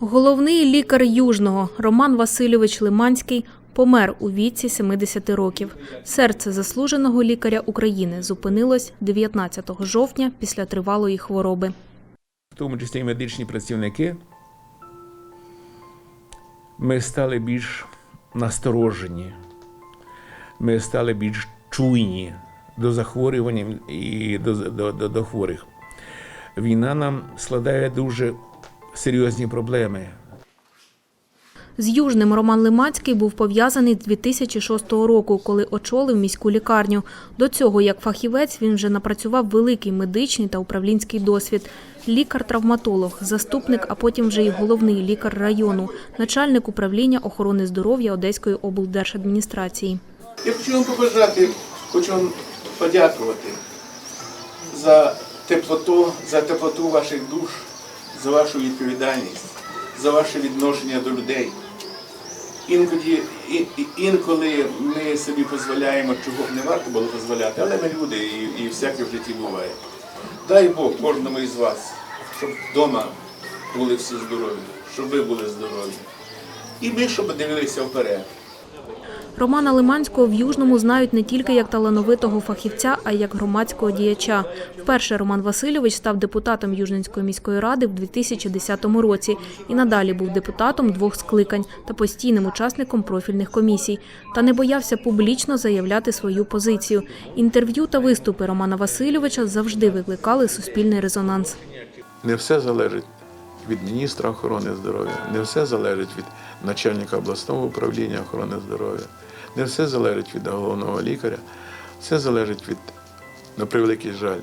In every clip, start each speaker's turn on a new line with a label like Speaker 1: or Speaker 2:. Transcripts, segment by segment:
Speaker 1: Головний лікар Южного Роман Васильович Лиманський помер у віці 70 років. Серце заслуженого лікаря України зупинилось 19 жовтня після тривалої хвороби.
Speaker 2: в тому числі і медичні працівники, ми стали більш насторожені, ми стали більш чуйні до захворювань і до, до, до, до хворих. Війна нам складає дуже серйозні проблеми.
Speaker 1: З Южним Роман Лимацький був пов'язаний з 2006 року, коли очолив міську лікарню. До цього, як фахівець, він вже напрацював великий медичний та управлінський досвід. Лікар-травматолог, заступник, а потім вже й головний лікар району, начальник управління охорони здоров'я Одеської облдержадміністрації.
Speaker 3: Я хочу вам побажати, хочу вам подякувати за теплоту, за теплоту ваших душ, за вашу відповідальність, за ваше відношення до людей. Інколи, і- і- інколи ми собі дозволяємо, чого б не варто було дозволяти, але ми люди і, і всяке в житті буває. Дай Бог кожному із вас, щоб вдома були всі здорові, щоб ви були здорові. І ми, щоб дивилися вперед.
Speaker 1: Романа Лиманського в Южному знають не тільки як талановитого фахівця, а й як громадського діяча. Вперше Роман Васильович став депутатом Южненської міської ради в 2010 році і надалі був депутатом двох скликань та постійним учасником профільних комісій. Та не боявся публічно заявляти свою позицію. Інтерв'ю та виступи Романа Васильовича завжди викликали суспільний резонанс.
Speaker 4: Не все залежить від міністра охорони здоров'я, не все залежить від начальника обласного управління охорони здоров'я, не все залежить від головного лікаря, все залежить від, на превеликий жаль,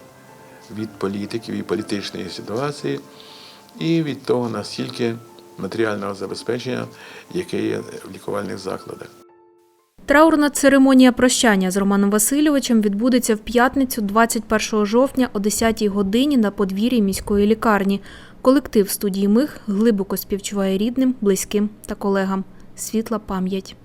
Speaker 4: від політиків і політичної ситуації, і від того, наскільки матеріального забезпечення, яке є в лікувальних закладах.
Speaker 1: Траурна церемонія прощання з Романом Васильовичем відбудеться в п'ятницю, 21 жовтня о 10-й годині на подвір'ї міської лікарні. Колектив студії Мих глибоко співчуває рідним, близьким та колегам. Світла пам'ять.